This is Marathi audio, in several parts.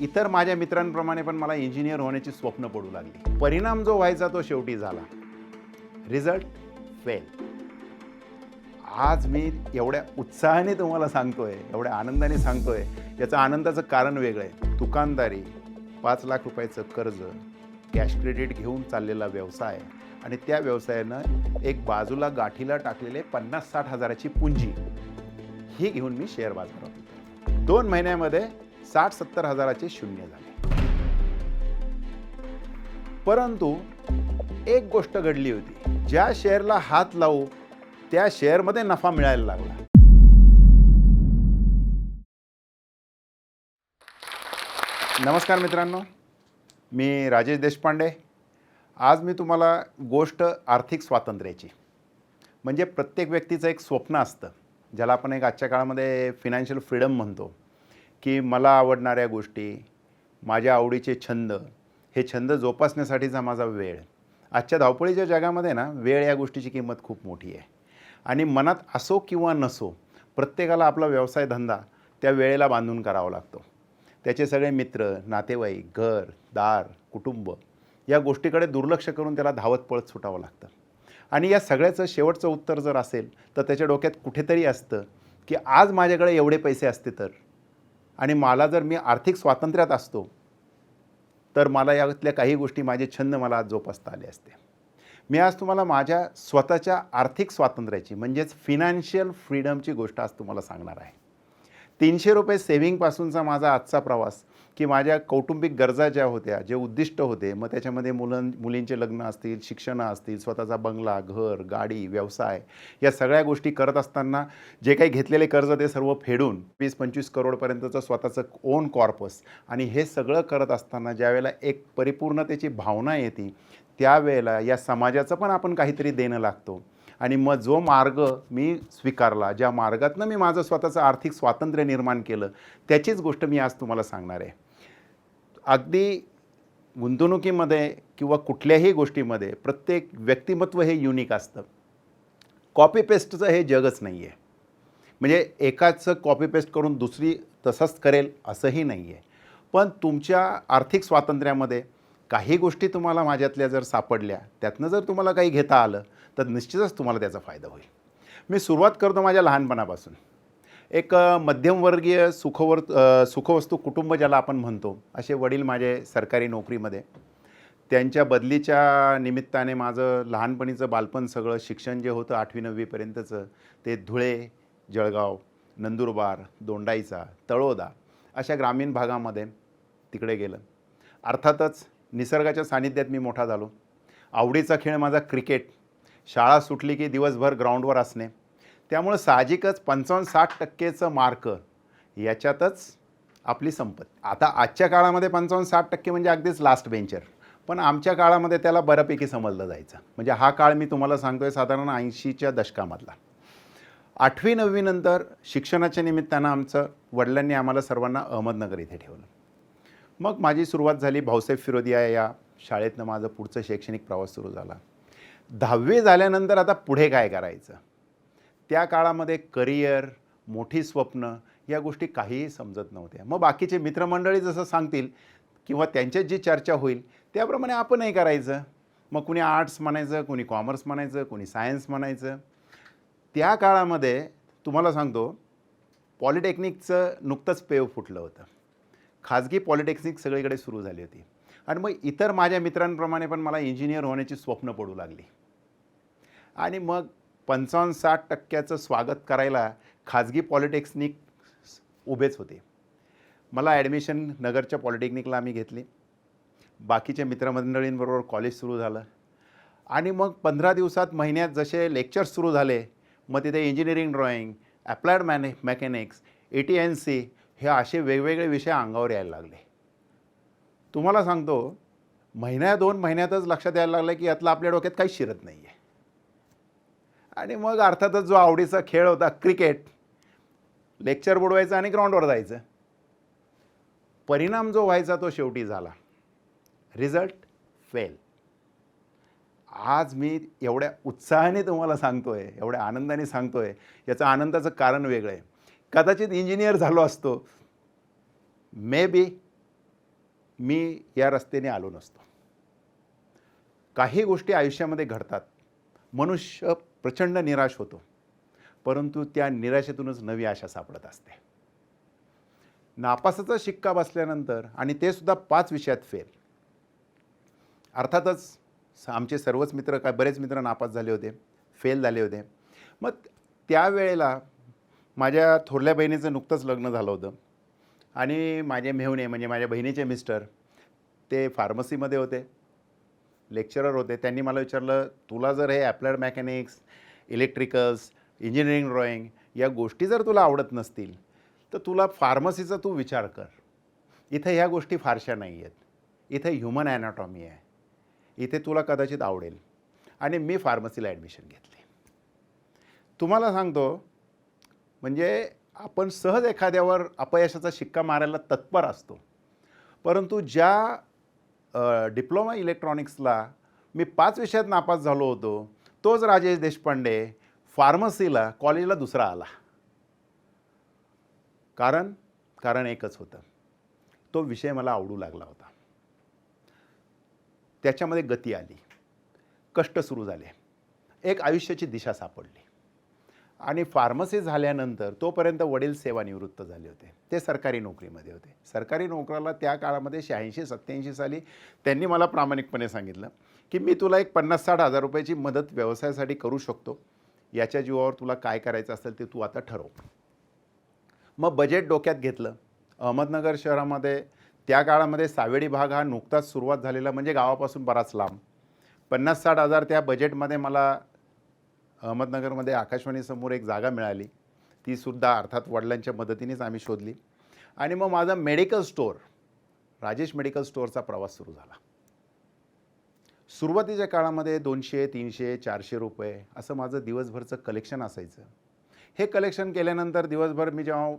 इतर माझ्या मित्रांप्रमाणे पण मला इंजिनियर होण्याची स्वप्न पडू लागली. परिणाम जो व्हायचा तो शेवटी झाला. रिझल्ट फेल आज मी एवढ्या उत्साहाने तुम्हाला सांगतोय एवढ्या आनंदाने सांगतोय याचं आनंदाचं कारण वेगळं आहे. दुकानदारी पाच लाख रुपयाचं कर्ज कॅश क्रेडिट घेऊन चाललेला व्यवसाय आणि त्या व्यवसायानं एक बाजूला गाठीला टाकलेले पन्नास साठ हजाराची पुंजी. ही घेऊन मी शेअर बाजारात दोन महिन्यामध्ये साठ सत्तर हजाराचे शून्य झाले. परंतु एक गोष्ट घडली होती. ज्या शेअरला हात लावू त्या शेअरमध्ये नफा मिळायला लागला. नमस्कार मित्रांनो. मी राजेश देशपांडे. आज मी तुम्हाला गोष्ट आर्थिक स्वातंत्र्याची. म्हणजे प्रत्येक व्यक्तीचं एक स्वप्न असतं. ज्याला आपण एक आजच्या काळामध्ये फिनान्शियल फ्रीडम म्हणतो. की मला आवडणाऱ्या गोष्टी माझ्या आवडीचे छंद हे छंद जोपासण्यासाठीचा माझा वेळ. आजच्या धावपळीच्या जगामध्ये ना वेळ या गोष्टीची किंमत खूप मोठी आहे. आणि मनात असो किंवा नसो प्रत्येकाला आपला व्यवसाय धंदा त्या वेळेला बांधून करावा लागतो. त्याचे सगळे मित्र नातेवाईक घर दार कुटुंब या गोष्टीकडे दुर्लक्ष करून त्याला धावत पळत सुटावं लागतं. आणि या सगळ्याचं शेवटचं उत्तर जर असेल तर त्याच्या डोक्यात कुठेतरी असतं की आज माझ्याकडे एवढे पैसे असते तर? आणि मला जर मी आर्थिक स्वातंत्र्यात असतो तर मला यातल्या काही गोष्टी माझे छंद मला आज जोपासता आले असते. मी आज तुम्हाला माझ्या स्वतःच्या आर्थिक स्वातंत्र्याची म्हणजेच फिनान्शियल फ्रीडमची गोष्ट आज तुम्हाला सांगणार आहे. तीनशे रुपये सेव्हिंगपासूनचा माझा आजचा प्रवास की माझ्या कौटुंबिक गरजा ज्या होत्या जे उद्दिष्ट होते मग त्याच्यामध्ये मुलं मुलींचे लग्न असतील शिक्षणं असतील स्वतःचा बंगला घर गाडी व्यवसाय या सगळ्या गोष्टी करत असताना जे काही घेतलेले कर्ज ते सर्व फेडून वीस पंचवीस करोडपर्यंतचं स्वतःचं ओन कॉर्पस आणि हे सगळं करत असताना ज्यावेळेला एक परिपूर्णतेची भावना येते त्यावेळेला या समाजाचं पण आपण काहीतरी देणं लागतो. आणि मग जो मार्ग मी स्वीकारला ज्या मार्गातनं मी माझं स्वतःचं आर्थिक स्वातंत्र्य निर्माण केलं त्याचीच गोष्ट मी आज तुम्हाला सांगणार आहे. अगदी गुंतवणुकीमध्ये किंवा कुठल्याही गोष्टीमध्ये प्रत्येक व्यक्तिमत्व हे युनिक असतं. कॉपी पेस्टचं हे जगच नाही आहे म्हणजे एकाचं कॉपी पेस्ट करून दुसरी तसंच करेल असंही नाही आहे पण तुमच्या आर्थिक स्वातंत्र्यामध्ये काही गोष्टी तुम्हाला माझ्यातल्या जर सापडल्या त्यातनं जर तुम्हाला काही घेता आलं तर निश्चितच तुम्हाला त्याचा फायदा होईल. मी सुरुवात करतो माझ्या लहानपणापासून. एक मध्यमवर्गीय सुखवर सुखवस्तू कुटुंब ज्याला आपण म्हणतो असे वडील माझे सरकारी नोकरीमध्ये. त्यांच्या बदलीच्या निमित्ताने माझं लहानपणीचं बालपण सगळं शिक्षण जे होतं आठवी नववीपर्यंतचं ते धुळे जळगाव नंदुरबार दोंडाईचा तळोदा अशा ग्रामीण भागामध्ये तिकडे गेलं. अर्थातच निसर्गाच्या सानिध्यात मी मोठा झालो. आवडीचा खेळ माझा क्रिकेट. शाळा सुटली की दिवसभर ग्राउंडवर असणे. त्यामुळं साहजिकच पंचावन्न साठ टक्केचं मार्क याच्यातच आपली संपत्ती. आता आजच्या काळामध्ये पंचावन्न साठ टक्के म्हणजे अगदीच लास्ट बेंचर पण आमच्या काळामध्ये त्याला बऱ्यापैकी समजलं जायचं. म्हणजे हा काळ मी तुम्हाला सांगतोय साधारण ऐंशीच्या दशकामधला. आठवी नववीनंतर शिक्षणाच्या निमित्तानं आमचं वडिलांनी आम्हाला सर्वांना अहमदनगर इथे ठेवलं. मग माझी सुरुवात झाली भाऊसाहेब फिरोदिया या शाळेतनं माझं पुढचं शैक्षणिक प्रवास सुरू झाला. दहावी झाल्यानंतर आता पुढे काय करायचं? त्या काळामध्ये करिअर मोठी स्वप्न या गोष्टी काहीही समजत नव्हत्या. मग बाकीचे मित्रमंडळी जसं सांगतील किंवा त्यांच्यात जी चर्चा होईल त्याप्रमाणे आपणही करायचं. मग कुणी आर्ट्स म्हणायचं कुणी कॉमर्स म्हणायचं कुणी सायन्स म्हणायचं. त्या काळामध्ये तुम्हाला सांगतो पॉलिटेक्निकचं नुकतंच पेव फुटलं होतं. खाजगी पॉलिटेक्निक सगळीकडे सुरू झाली होती. आणि मग इतर माझ्या मित्रांप्रमाणे पण मला इंजिनियर होण्याची स्वप्न पडू लागली. आणि मग पंचावन्न साठ टक्क्याचं स्वागत करायला खाजगी पॉलिटेक्निक उभेच होते. मला ॲडमिशन नगरच्या पॉलिटेक्निकला आम्ही घेतली. बाकीच्या मित्रमंडळींबरोबर कॉलेज सुरू झालं. आणि मग पंधरा दिवसात महिन्यात जसे लेक्चर्स सुरू झाले मग तिथे engineering drawing applied मॅने mechanics A T N C हे असे वेगवेगळे विषय अंगावर यायला लागले. तुम्हाला सांगतो महिन्या दोन महिन्यातच लक्षात यायला लागलं की यातलं आपल्या डोक्यात काहीच शिरत नाही आहे आणि मग अर्थातच जो आवडीचा खेळ होता क्रिकेट लेक्चर बुडवायचं आणि ग्राउंडवर जायचं. परिणाम जो व्हायचा तो शेवटी झाला. Result fail. आज मी एवढ्या उत्साहाने तुम्हाला सांगतो आहे एवढ्या आनंदाने सांगतो आहे याचं आनंदाचं कारण वेगळं आहे. कदाचित इंजिनियर झालो असतो. मे बी मी या रस्त्याने आलो नसतो. काही गोष्टी आयुष्यामध्ये घडतात. मनुष्य प्रचंड निराश होतो परंतु त्या निराशेतूनच नवी आशा सापडत असते. नापासाचा शिक्का बसल्यानंतर आणि ते सुद्धा पाच विषयात फेल अर्थातच आमचे सर्वच मित्र काय बरेच मित्र नापास झाले होते फेल झाले होते. मग त्यावेळेला माझ्या थोरल्या बहिणीचं नुकतंच लग्न झालं होतं. आणि माझे मेहुणे म्हणजे माझ्या बहिणीचे मिस्टर ते फार्मसीमध्ये होते. लेक्चरर होते. त्यांनी मला विचारलं तुला जर हे applied mechanics electricals engineering drawing या गोष्टी जर तुला आवडत नसतील तर तुला फार्मसीचा तू विचार कर. इथं ह्या गोष्टी फारशा नाही आहेत. इथे ह्युमन ॲनाटॉमी आहे. इथे तुला कदाचित आवडेल. आणि मी फार्मसीला ॲडमिशन घेतली. तुम्हाला सांगतो म्हणजे आपण सहज एखाद्यावर अपयशाचा शिक्का मारायला तत्पर असतो. परंतु ज्या डिप्लोमा इलेक्ट्रॉनिक्सला मी पाच विषयात नापास झालो होतो. तोच राजेश देशपांडे फार्मसीला कॉलेजला दुसरा आला. कारण कारण एकच होतं. तो विषय मला आवडू लागला होता. त्याच्यामध्ये गती आली. कष्ट सुरू झाले. एक आयुष्याची दिशा सापडली. आणि फार्मसी झाल्यानंतर तोपर्यंत वडील सेवानिवृत्त झाले होते. ते सरकारी नोकरीमध्ये होते. सरकारी नोकराला त्या काळामध्ये शहाऐंशी सत्त्याऐंशी साली त्यांनी मला प्रामाणिकपणे सांगितलं की मी तुला एक पन्नास साठ हजार रुपयाची मदत व्यवसायासाठी करू शकतो. याच्या जीवावर तुला काय करायचं असेल ते तू आता ठरव. मग बजेट डोक्यात घेतलं. अहमदनगर शहरामध्ये त्या काळामध्ये सावेडी भाग हा नुकताच सुरुवात झालेला म्हणजे गावापासून बराच लांब. पन्नास साठ हजार त्या बजेटमध्ये मला अहमदनगरमध्ये आकाशवाणीसमोर एक जागा मिळाली. तीसुद्धा अर्थात वडिलांच्या मदतीनेच आम्ही शोधली. आणि मग माझा मेडिकल स्टोअर राजेश मेडिकल स्टोअरचा प्रवास सुरू झाला. सुरुवातीच्या काळामध्ये दोनशे तीनशे चारशे रुपये असं माझं दिवसभरचं कलेक्शन असायचं. हे कलेक्शन केल्यानंतर दिवसभर मी जेव्हा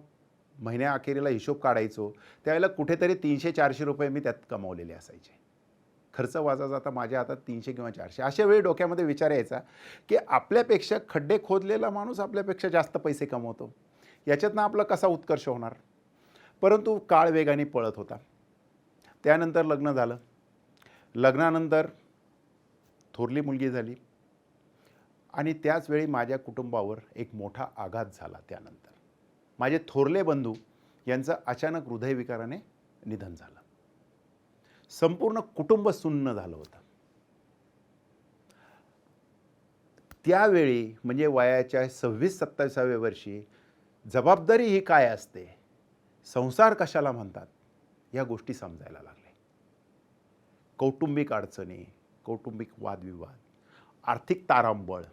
महिन्याअखेरीला हिशोब काढायचो त्यावेळेला कुठेतरी तीनशे चारशे रुपये मी त्यात कमावलेले असायचे. खर्च वाजा जाता माझ्या हातात तीनशे किंवा चारशे. अशा वेळी डोक्यामध्ये विचार यायचा की आपल्यापेक्षा खड्डे खोदलेला माणूस आपल्यापेक्षा जास्त पैसे कमवतो. याच्यातनं आपला कसा उत्कर्ष होणार? परंतु काळ वेगाने पळत होता. त्यानंतर लग्न झालं. लग्नानंतर थोरली मुलगी झाली. आणि त्याचवेळी माझ्या कुटुंबावर एक मोठा आघात झाला त्यानंतर. माझे थोरले बंधू यांचं अचानक हृदयविकाराने निधन झालं. संपूर्ण कुटुंब सुन्न झालं होतं. त्यावेळी म्हणजे वयाच्या सव्वीस सत्तावीसाव्या वर्षी जबाबदारी ही काय असते? संसार कशाला म्हणतात? या गोष्टी समजायला लागल्या. कौटुंबिक अडचणी कौटुंबिक वादविवाद आर्थिक तारांबळ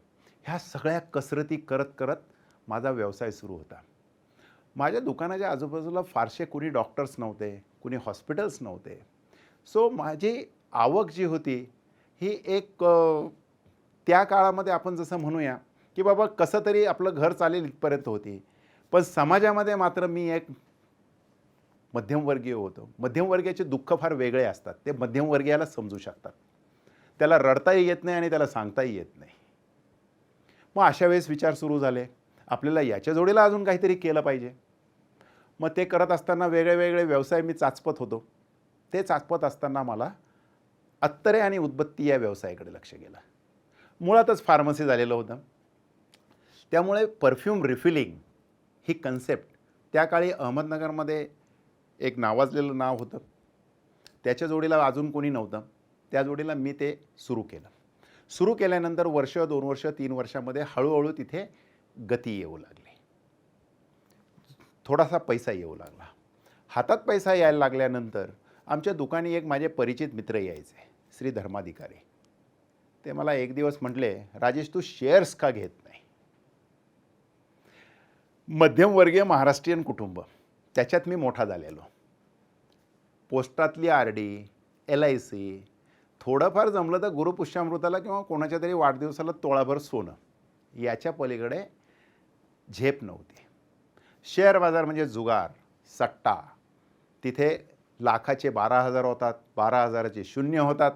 ह्या सगळ्या कसरती करत करत माझा व्यवसाय सुरू होता. माझ्या दुकानाच्या आजूबाजूला फारसे कुणी डॉक्टर्स नव्हते कुणी हॉस्पिटल्स नव्हते. सो माझी आवक जी होती ही एक त्या काळामध्ये आपण जसं म्हणूया की बाबा कसं तरी आपलं घर चालेल इथपर्यंत होती. पण समाजामध्ये मात्र मी एक मध्यमवर्गीय होतो. मध्यमवर्गीयाचे दुःख फार वेगळे असतात. ते मध्यमवर्गीयाला समजू शकतात. त्याला रडताही येत नाही आणि त्याला सांगताही येत नाही. मग अशा वेळेस विचार सुरू झाले. आपल्याला याच्या जोडीला अजून काहीतरी केलं पाहिजे. मग ते करत असताना वेगळे वेगळे व्यवसाय मी चाचपत होतो. ते चाचपत असताना मला अत्तरे आणि उदबत्ती या व्यवसायाकडे लक्ष गेलं. मुळातच फार्मसी झालेलं होतं. त्यामुळे परफ्यूम रिफिलिंग ही कन्सेप्ट त्या काळी अहमदनगरमध्ये एक नावाजलेलं नाव होतं. त्याच्या जोडीला अजून कोणी नव्हतं. त्या जोडीला मी ते सुरू केलं. सुरू केल्यानंतर वर्ष दोन वर्ष तीन वर्षामध्ये हळूहळू तिथे गती येऊ लागली. थोडासा पैसा येऊ लागला. हातात पैसा यायला लागल्यानंतर आमच्या दुकानी एक माझे परिचित मित्र यायचे श्री धर्माधिकारी. ते मला एक दिवस म्हटले राजेश तू शेअर्स का घेत नाही? मध्यमवर्गीय महाराष्ट्रीयन कुटुंब त्याच्यात मी मोठा झालेलो. पोस्टातली R D L I C थोडंफार जमलं तर गुरुपुष्यामृताला किंवा कोणाच्या तरी वाढदिवसाला तोळाभर सोनं याच्या पलीकडे झेप नव्हती. शेअर बाजार म्हणजे जुगार सट्टा तिथे लाखाचे बारा हजार होतात बारा हजाराचे शून्य होतात.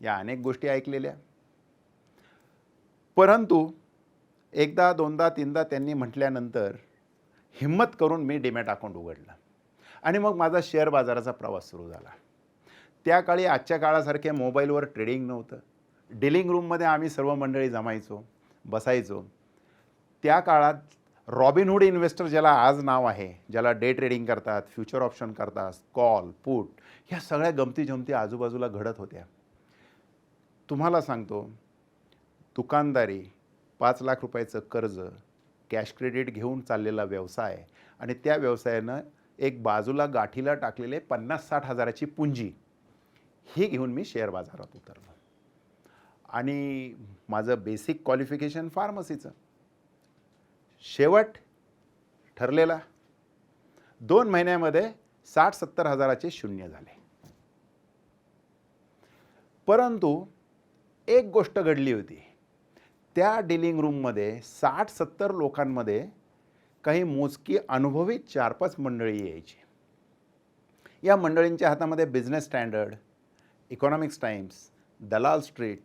या अनेक गोष्टी ऐकलेल्या. परंतु एकदा दोनदा तीनदा त्यांनी म्हटल्यानंतर हिम्मत करून मी डिमॅट अकाउंट उघडलं. आणि मग माझा शेअर बाजाराचा प्रवास सुरू झाला. त्या काळी आजच्या काळासारखे मोबाईलवर ट्रेडिंग नव्हतं. डिलिंग रूममध्ये आम्ही सर्व मंडळी जमायचो बसायचो. त्या काळात रॉबिनहूड इन्व्हेस्टर ज्याला आज नाव आहे ज्याला डे ट्रेडिंग करतात फ्युचर ऑप्शन करतात कॉल पुट ह्या सगळ्या गमती जमती आजूबाजूला घडत होत्या. तुम्हाला सांगतो दुकानदारी पाच लाख रुपयाचं कर्ज कॅश क्रेडिट घेऊन चाललेला व्यवसाय आणि त्या व्यवसायानं एक बाजूला गाठीला टाकलेले पन्नास साठ हजाराची पुंजी ही घेऊन मी शेअर बाजारात उतरलो. आणि माझं बेसिक क्वालिफिकेशन फार्मसीचं शेवट ठरलेला. दोन महिन्यामध्ये साठ सत्तर हजाराचे शून्य झाले. परंतु एक गोष्ट घडली होती. त्या डिलिंग रूममध्ये साठ सत्तर लोकांमध्ये काही मोजकी अनुभवी चार पाच मंडळी यायची. या मंडळींच्या हातामध्ये Business Standard Economics Times Dalal Street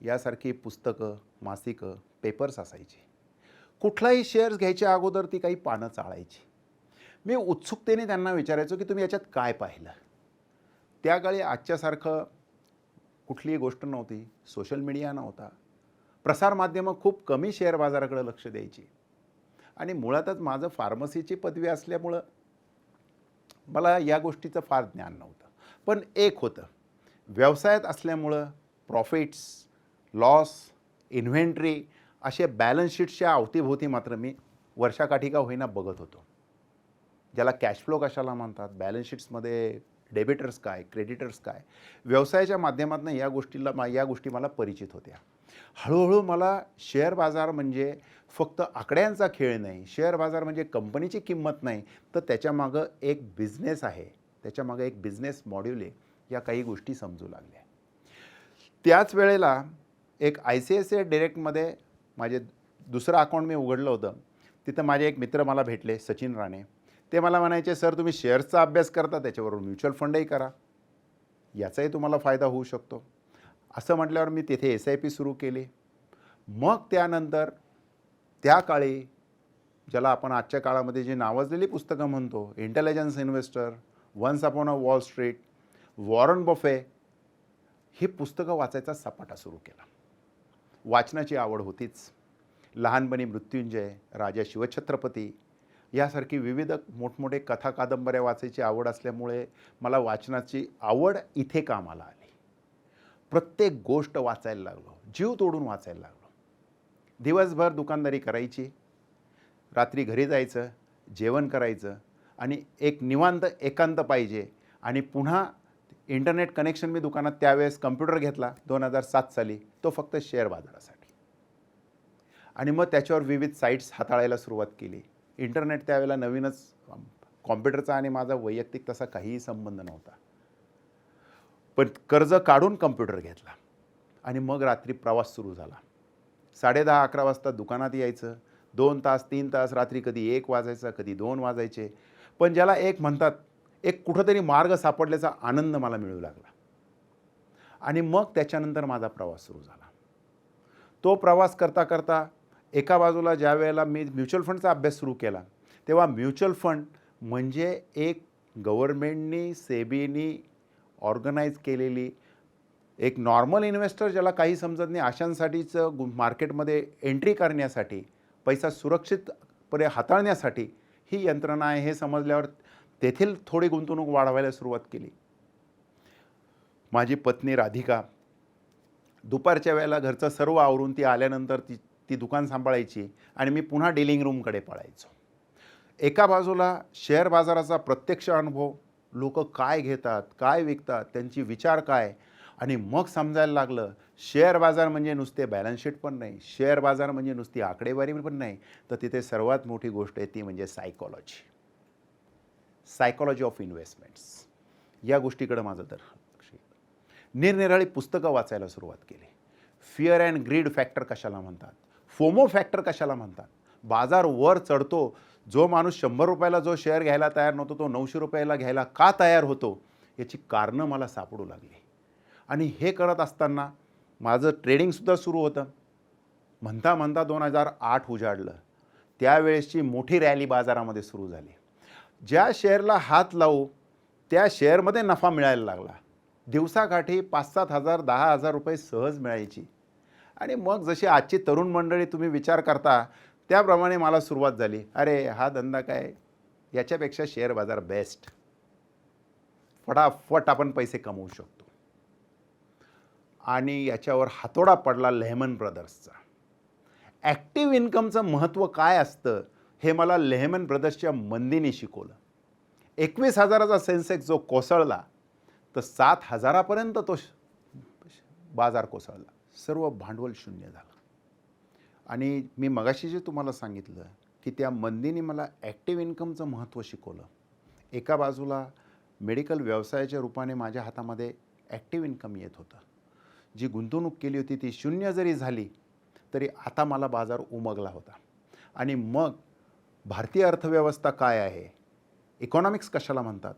यासारखी पुस्तकं मासिकं पेपर्स असायची. कुठलाही शेअर्स घ्यायच्या अगोदर ती काही पानं चाळायची. मी उत्सुकतेने त्यांना विचारायचो की तुम्ही याच्यात काय पाहिलं? त्या काळी आजच्यासारखं कुठलीही गोष्ट नव्हती. सोशल मीडिया नव्हता. प्रसारमाध्यमं खूप कमी शेअर बाजाराकडे लक्ष द्यायची. आणि मुळातच माझं फार्मसीची पदवी असल्यामुळं मला या गोष्टीचं फार ज्ञान नव्हतं. पण एक होतं. व्यवसायात असल्यामुळं प्रॉफिट्स लॉस इन्व्हेंटरी असे बॅलन्स शीट्सच्या अवतीभोवती मात्र मी वर्षाकाठी का होईना बघत होतो. ज्याला कॅश फ्लो कशाला म्हणतात? बॅलन्स शीट्समध्ये डेबिटर्स काय? क्रेडिटर्स काय? व्यवसायाच्या माध्यमातून या गोष्टीला मा या गोष्टी मला परिचित होत्या. हळूहळू मला शेअर बाजार म्हणजे फक्त आकड्यांचा खेळ नाही शेअर बाजार म्हणजे कंपनीची किंमत नाही तर त्याच्यामागं एक बिझनेस आहे. त्याच्यामागं एक बिझनेस मॉड्यूल आहे. या काही गोष्टी समजू लागल्या. त्याच वेळेला एक I C I C I डिरेक्टमध्ये माझे दुसरं अकाउंट मी उघडलं होतं. तिथं माझे एक मित्र मला भेटले सचिन राणे. ते मला म्हणायचे सर तुम्ही शेअर्सचा अभ्यास करता त्याच्याबरोबर म्युच्युअल फंडही करा. याचाही तुम्हाला फायदा होऊ शकतो. असं म्हटल्यावर मी तिथे एस आय पी सुरू केली. मग त्यानंतर त्या काळी ज्याला आपण आजच्या काळामध्ये जी नावाजलेली पुस्तकं म्हणतो intelligence investor once upon a Wall Street Warren Buffett ही पुस्तकं वाचायचा सपाटा सुरू केला. वाचनाची आवड होतीच. लहानपणी मृत्युंजय राजा शिवछत्रपती यासारखी विविध मोठमोठे कथा कादंबऱ्या वाचायची आवड असल्यामुळे मला वाचनाची आवड इथे कामाला आली. प्रत्येक गोष्ट वाचायला लागलो. जीव तोडून वाचायला लागलो. दिवसभर दुकानदारी करायची. रात्री घरी जायचं जेवण करायचं आणि एक निवांत एकांत पाहिजे आणि पुन्हा इंटरनेट कनेक्शन मी दुकानात त्यावेळेस कम्प्युटर घेतला दोन हजार सात साली. तो फक्त शेअर बाजारासाठी. आणि मग त्याच्यावर विविध साईट्स हाताळायला सुरुवात केली. इंटरनेट त्यावेळेला नवीनच कॉम्प्युटरचा आणि माझा वैयक्तिक तसा काहीही संबंध नव्हता. पण कर्ज काढून कम्प्युटर घेतला. आणि मग रात्री प्रवास सुरू झाला. साडेदहा अकरा वाजता दुकानात यायचं. दोन तास तीन तास रात्री कधी एक वाजायचा कधी दोन वाजायचे. पण ज्याला एक म्हणतात एक कुठंतरी मार्ग सापडल्याचा आनंद मला मिळू लागला. आणि मग त्याच्यानंतर माझा प्रवास सुरू झाला. तो प्रवास करता करता एका बाजूला ज्या वेळेला मी म्युच्युअल फंडचा अभ्यास सुरू केला तेव्हा म्युच्युअल फंड म्हणजे एक गव्हर्मेंटनी सेबीनी ऑर्गनाईज केलेली एक नॉर्मल इन्व्हेस्टर ज्याला काही समजत नाही अशांसाठीचं गु मार्केटमध्ये एंट्री करण्यासाठी पैसा सुरक्षितपणे हाताळण्यासाठी ही यंत्रणा आहे हे समजल्यावर तेथील थोडी गुंतवणूक वाढवायला सुरुवात केली. माझी पत्नी राधिका दुपारच्या वेळेला घरचं सर्व आवरून ती आल्यानंतर ती ती दुकान सांभाळायची आणि मी पुन्हा डिलिंग रूमकडे पळायचो. एका बाजूला शेअर बाजाराचा प्रत्यक्ष अनुभव लोक काय घेतात काय विकतात त्यांची विचार काय? आणि मग समजायला लागलं शेअर बाजार म्हणजे नुसते बॅलन्स शीट पण नाही शेअर बाजार म्हणजे नुसती आकडेवारी पण नाही. तर तिथे सर्वात मोठी गोष्ट आहे ती म्हणजे सायकॉलॉजी सायकॉलॉजी ऑफ इन्व्हेस्टमेंट्स या गोष्टीकडं माझं तर निरनिराळी पुस्तकं वाचायला सुरुवात केली. फिअर अँड ग्रीड फॅक्टर कशाला म्हणतात? फोमो फॅक्टर कशाला म्हणतात? बाजार वर चढतो जो माणूस शंभर रुपयाला जो शेअर घ्यायला तयार नव्हतो तो नऊशे रुपयाला घ्यायला का तयार होतो याची कारणं मला सापडू लागली. आणि हे करत असताना माझं ट्रेडिंगसुद्धा सुरू होतं. म्हणता म्हणता दोन हजार आठ उजाडलं. त्यावेळेसची मोठी रॅली बाजारामध्ये सुरू झाली. ज्या शेअरला हात लावू त्या शेअरमध्ये नफा मिळायला लागला. दिवसाकाठी पाच सात हजार दहा हजार रुपये सहज मिळायची. आणि मग जशी आजची तरुण मंडळी तुम्ही विचार करता त्याप्रमाणे मला सुरुवात झाली. अरे हा धंदा काय? याच्यापेक्षा शेअर बाजार बेस्ट. फटाफट आपण पैसे कमवू शकतो. आणि याच्यावर हातोडा पडला लेहमन ब्रदर्सचा. ॲक्टिव्ह इन्कमचं महत्त्व काय असतं हे मला लेहमन ब्रदर्सच्या मंदीने शिकवलं. एकवीस हजाराचा सेन्सेक्स जो कोसळला तर सात हजारापर्यंत तो श- बाजार कोसळला. सर्व भांडवल शून्य झालं. आणि मी मगाशी जे तुम्हाला सांगितलं की त्या मंदीने मला ॲक्टिव्ह इन्कमचं महत्त्व शिकवलं. एका बाजूला मेडिकल व्यवसायाच्या रूपाने माझ्या हातामध्ये ॲक्टिव्ह इन्कम येत होतं. जी गुंतवणूक केली होती ती शून्य जरी झाली तरी आता मला बाजार उमगला होता. आणि मग भारतीय अर्थव्यवस्था काय आहे? इकॉनॉमिक्स कशाला म्हणतात?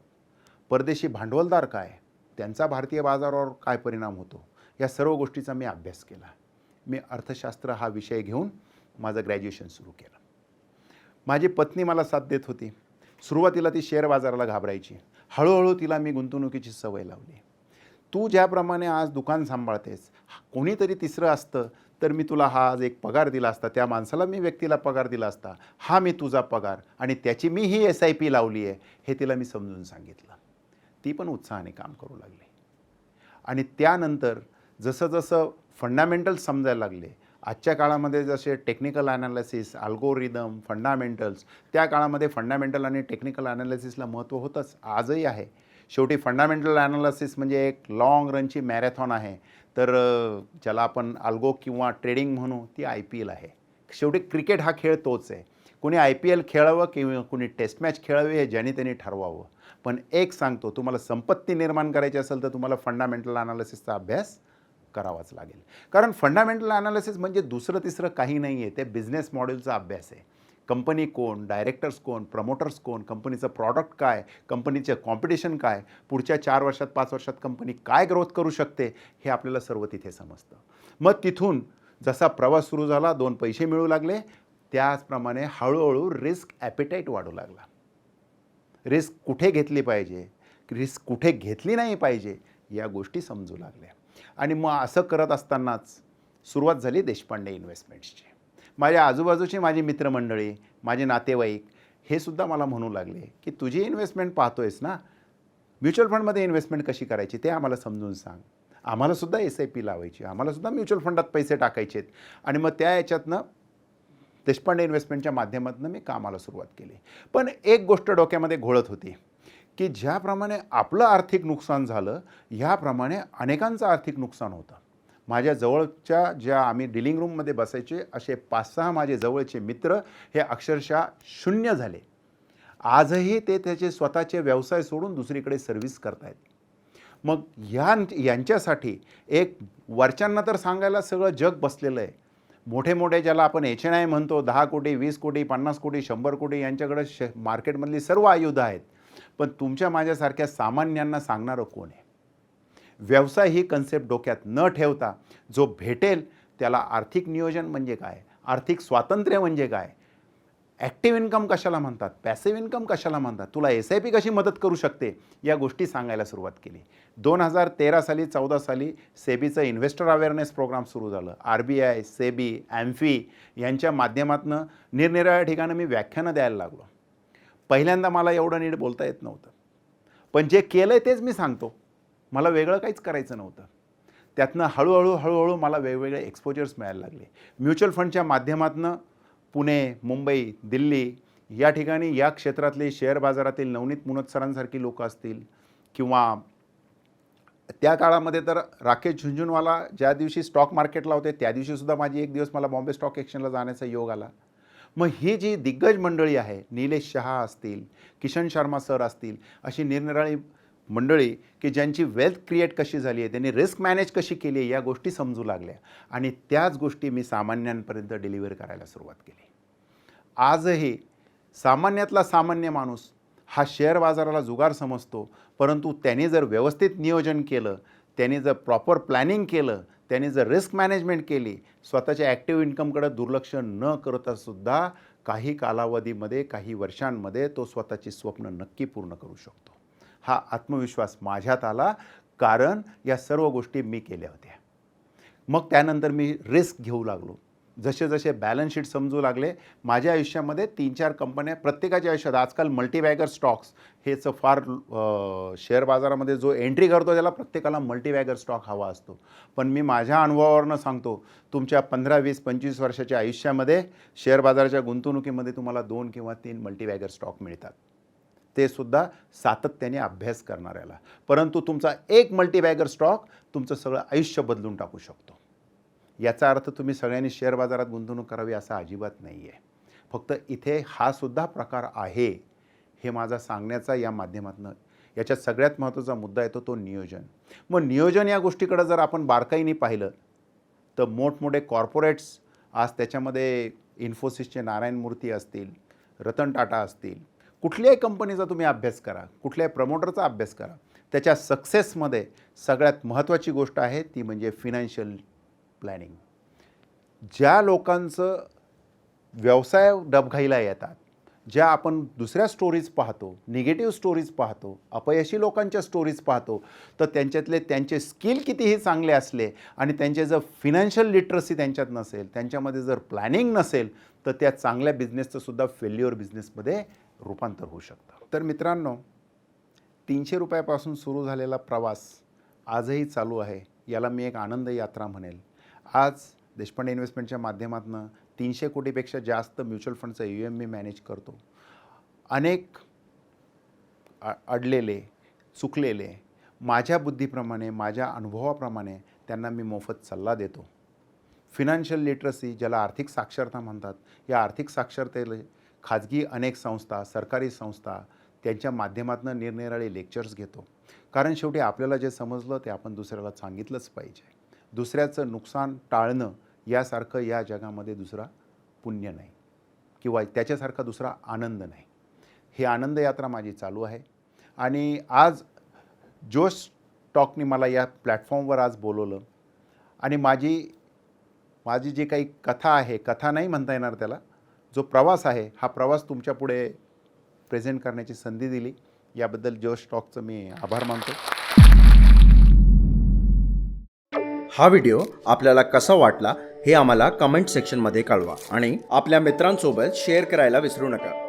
परदेशी भांडवलदार काय? त्यांचा भारतीय बाजारावर काय परिणाम होतो? या सर्व गोष्टीचा मी अभ्यास केला. मी अर्थशास्त्र हा विषय घेऊन माझं ग्रॅज्युएशन सुरू केलं. माझी पत्नी मला साथ देत होती. सुरुवातीला ती शेअर बाजाराला घाबरायची. हळूहळू तिला मी गुंतवणुकीची सवय लावली. तू ज्याप्रमाणे आज दुकान सांभाळतेस कोणीतरी तिसरं असतं तर मी तुला हा आज एक पगार दिला असता. त्या माणसाला मी व्यक्तीला पगार दिला असता. हा मी तुझा पगार आणि त्याची मी ही एस आय पी लावली आहे हे तिला मी समजून सांगितलं. ती पण उत्साहाने काम करू लागली. आणि त्यानंतर जसं जसं फंडामेंटल्स समजायला लागले आजच्या काळामध्ये जसे टेक्निकल ॲनालिसिस अल्गोरिदम फंडामेंटल्स त्या काळामध्ये फंडामेंटल आणि टेक्निकल ॲनालिसिसला महत्त्व होतंच आजही आहे. शेवटी फंडामेंटल ॲनालिसिस म्हणजे एक लाँग रनची मॅरेथॉन आहे. तर ज्याला आपण अल्गो किंवा ट्रेडिंग म्हणू ती आय पी एल आहे. शेवटी क्रिकेट हा खेळ तोच आहे. कोणी आय पी एल खेळावं किंवा कोणी टेस्ट मॅच खेळावी हे ज्याने त्यांनी ठरवावं. पण एक सांगतो तुम्हाला संपत्ती निर्माण करायची असेल तर तुम्हाला फंडामेंटल अनालिसिसचा अभ्यास करावाच लागेल. कारण फंडामेंटल अनालिसिस म्हणजे दुसरं तिसरं काही नाही आहे ते बिझनेस मॉडेलचा अभ्यास आहे. कंपनी कोण डायरेक्टर्स कोण प्रमोटर्स कोण कंपनीचं प्रॉडक्ट काय कंपनीचं कॉम्पिटिशन काय पुढच्या चार वर्षात पाच वर्षात कंपनी काय ग्रोथ करू शकते हे आपल्याला सर्व तिथे समजतं. मग तिथून जसा प्रवास सुरू झाला दोन पैसे मिळू लागले त्याचप्रमाणे हळूहळू रिस्क ॲपिटाईट वाढू लागला. रिस्क कुठे घेतली पाहिजे? रिस्क कुठे घेतली नाही पाहिजे? या गोष्टी समजू लागल्या. आणि मग असं करत असतानाच सुरुवात झाली देशपांडे इन्व्हेस्टमेंट्सची. माझ्या आजूबाजूची माझी मित्रमंडळी माझे नातेवाईक हे सुद्धा मला म्हणू लागले की तुझी इन्व्हेस्टमेंट पाहतोयस ना? म्युच्युअल फंडमध्ये इन्व्हेस्टमेंट कशी करायची ते आम्हाला समजून सांग. आम्हालासुद्धा एस आय पी लावायची आम्हालासुद्धा म्युच्युअल फंडात पैसे टाकायचे आहेत आणि मग त्या याच्यातनं देशपांडे इन्व्हेस्टमेंटच्या माध्यमातून मी कामाला सुरुवात केली. पण एक गोष्ट डोक्यामध्ये घोळत होती की ज्याप्रमाणे आपलं आर्थिक नुकसान झालं ह्याप्रमाणे अनेकांचं आर्थिक नुकसान होतं. माझ्या जवळच्या ज्या आम्ही डिलिंग रूममध्ये बसायचे असे पाच सहा माझे जवळचे मित्र हे अक्षरशः शून्य झाले. आजही ते त्याचे स्वतःचे व्यवसाय सोडून दुसरीकडे सर्व्हिस करतायत. मग ह्या यांच्यासाठी एक वरच्यांना तर सांगायला सगळं जग बसलेलं आहे. मोठे मोठे ज्याला आपण एच एन आय म्हणतो दहा कोटी वीस कोटी पन्नास कोटी शंभर कोटी यांच्याकडे श मार्केटमधली सर्व आयुधं आहेत. पण तुमच्या माझ्यासारख्या सामान्यांना सांगणारं कोण आहे? व्यवसाय ही कन्सेप्ट डोक्यात न ठेवता जो भेटेल त्याला आर्थिक नियोजन म्हणजे काय? आर्थिक स्वातंत्र्य म्हणजे काय? ॲक्टिव्ह इन्कम कशाला म्हणतात? पॅसिव्ह इन्कम कशाला म्हणतात? तुला एस आय पी कशी मदत करू शकते? या गोष्टी सांगायला सुरुवात केली. दोन हजार तेरा साली चौदा साली सेबीचं इन्व्हेस्टर अवेअरनेस प्रोग्राम सुरू झालं. R B I SEBI AMFI यांच्या माध्यमातून निरनिराळ्या ठिकाणी मी व्याख्यानं द्यायला लागलो. पहिल्यांदा मला एवढं नीट बोलता येत नव्हतं. पण जे केलं आहे तेच मी सांगतो. मला वेगळं काहीच करायचं नव्हतं. त्यातनं हळूहळू हळूहळू मला वेगवेगळे एक्सपोजर्स मिळायला लागले. म्युच्युअल फंडच्या माध्यमातनं पुणे मुंबई दिल्ली या ठिकाणी या क्षेत्रातले शेअर बाजारातील नवनीत मुनोत्सरांसारखी लोकं असतील किंवा त्या काळामध्ये तर राकेश झुंझुनवाला ज्या दिवशी स्टॉक मार्केटला होते त्या दिवशीसुद्धा माझी एक दिवस मला बॉम्बे स्टॉक एक्सचेंजला जाण्याचा योग आला. मग ही जी दिग्गज मंडळी आहे निलेश शहा असतील किशन शर्मा सर असतील अशी निरनिराळी मंडळी की ज्यांची वेल्थ क्रिएट कशी झाली आहे त्यांनी रिस्क मॅनेज कशी केली आहे या गोष्टी समजू लागल्या. आणि त्याच गोष्टी मी सामान्यांपर्यंत डिलिव्हर करायला सुरुवात केली. आजही सामान्यातला सामान्य माणूस हा शेअर बाजाराला जुगार समजतो परंतु त्याने जर व्यवस्थित नियोजन केलं त्याने जर प्रॉपर प्लॅनिंग केलं त्याने जर रिस्क मॅनेजमेंट केली स्वतःच्या ॲक्टिव्ह इन्कमकडे दुर्लक्ष न करतासुद्धा काही कालावधीमध्ये काही वर्षांमध्ये तो स्वतःची स्वप्न नक्की पूर्ण करू शकतो. हा आत्मविश्वास माझ्यात आला कारण या सर्व गोष्टी मी केल्या होत्या. मग त्यानंतर मी रिस्क घेऊ लागलो. जसे जसे बॅलन्स शीट समजू लागले माझ्या आयुष्यामध्ये तीन चार कंपन्या प्रत्येकाच्या आयुष्यात आजकाल मल्टीबॅगर स्टॉक्स हेचं फार शेअर बाजारामध्ये जो एंट्री करतो त्याला प्रत्येकाला मल्टीबॅगर स्टॉक हवा असतो. पण मी माझ्या अनुभवावरनं सांगतो तुमच्या पंधरा वीस पंचवीस वर्षाच्या आयुष्यामध्ये शेअर बाजाराच्या गुंतवणुकीमध्ये तुम्हाला दोन किंवा तीन मल्टीबॅगर स्टॉक मिळतात. ते सुद्धा सातत्याने अभ्यास करणाऱ्याला. परंतु तुमचा एक मल्टीबॅगर स्टॉक तुमचं सगळं आयुष्य बदलून टाकू शकतो. याचा अर्थ तुम्ही सगळ्यांनी शेअर बाजारात गुंतवणूक करावी असं अजिबात नाही आहे फक्त इथे हा सुद्धा प्रकार आहे हे माझा सांगण्याचा या माध्यमातून याच्यात सगळ्यात महत्त्वाचा मुद्दा येतो तो नियोजन. मग नियोजन या गोष्टीकडे जर आपण बारकाईने पाहिलं तर मोठमोठे कॉर्पोरेट्स आज त्याच्यामध्ये इन्फोसिसचे नारायण मूर्ती असतील रतन टाटा असतील कुठल्याही कंपनीचा तुम्ही अभ्यास करा कुठल्याही प्रमोटरचा अभ्यास करा त्याच्या सक्सेसमध्ये सगळ्यात महत्त्वाची गोष्ट आहे ती म्हणजे फिनान्शियल प्लॅनिंग ज्या लोकांचं व्यवसाय डबघाईला येतात ज्या आपण दुसऱ्या स्टोरीज पाहतो निगेटिव्ह स्टोरीज पाहतो अपयशी लोकांच्या स्टोरीज पाहतो तर त्यांच्यातले त्यांचे स्किल कितीही चांगले असले आणि त्यांचे जर फिनान्शियल लिटरसी त्यांच्यात नसेल त्यांच्यामध्ये जर प्लॅनिंग नसेल तर त्या चांगल्या बिझनेसचंसुद्धा फेल्युअर बिझनेसमध्ये रूपांतर होऊ शकतं. तर मित्रांनो तीनशे रुपयापासून सुरू झालेला प्रवास आजही चालू आहे. याला मी एक आनंद यात्रा म्हणेल. आज देशपांडे इन्व्हेस्टमेंटच्या माध्यमातून तीनशे कोटीपेक्षा जास्त म्युच्युअल फंडचं यू एम मी मॅनेज करतो. अनेक अडलेले चुकलेले माझ्या बुद्धीप्रमाणे माझ्या अनुभवाप्रमाणे त्यांना मी मोफत सल्ला देतो. फिनान्शियल लिटरसी ज्याला आर्थिक साक्षरता म्हणतात या आर्थिक साक्षरतेला खाजगी अनेक संस्था सरकारी संस्था त्यांच्या माध्यमातून निरनिराळे लेक्चर्स घेतो. कारण शेवटी आपल्याला जे समजलं ते आपण दुसऱ्याला सांगितलंच पाहिजे. दुसऱ्याचं नुकसान टाळणं यासारखं या जगामध्ये दुसरा पुण्य नाही. किंवा त्याच्यासारखा दुसरा आनंद नाही. ही आनंद यात्रा माझी चालू आहे. आणि आज जोश टॉकनी मला या प्लॅटफॉर्मवर आज बोलवलं. आणि माझी माझी जी काही कथा आहे कथा नाही म्हणता येणार त्याला जो प्रवास आहे हा प्रवास तुमच्यापुढे प्रेझेंट करण्याची संधी दिली. याबद्दल जोश टॉकचं मी आभार मानतो. हा व्हिडिओ आपल्याला कसा वाटला हे आम्हाला कमेंट सेक्शनमध्ये कळवा. आणि आपल्या मित्रांसोबत शेअर करायला विसरू नका.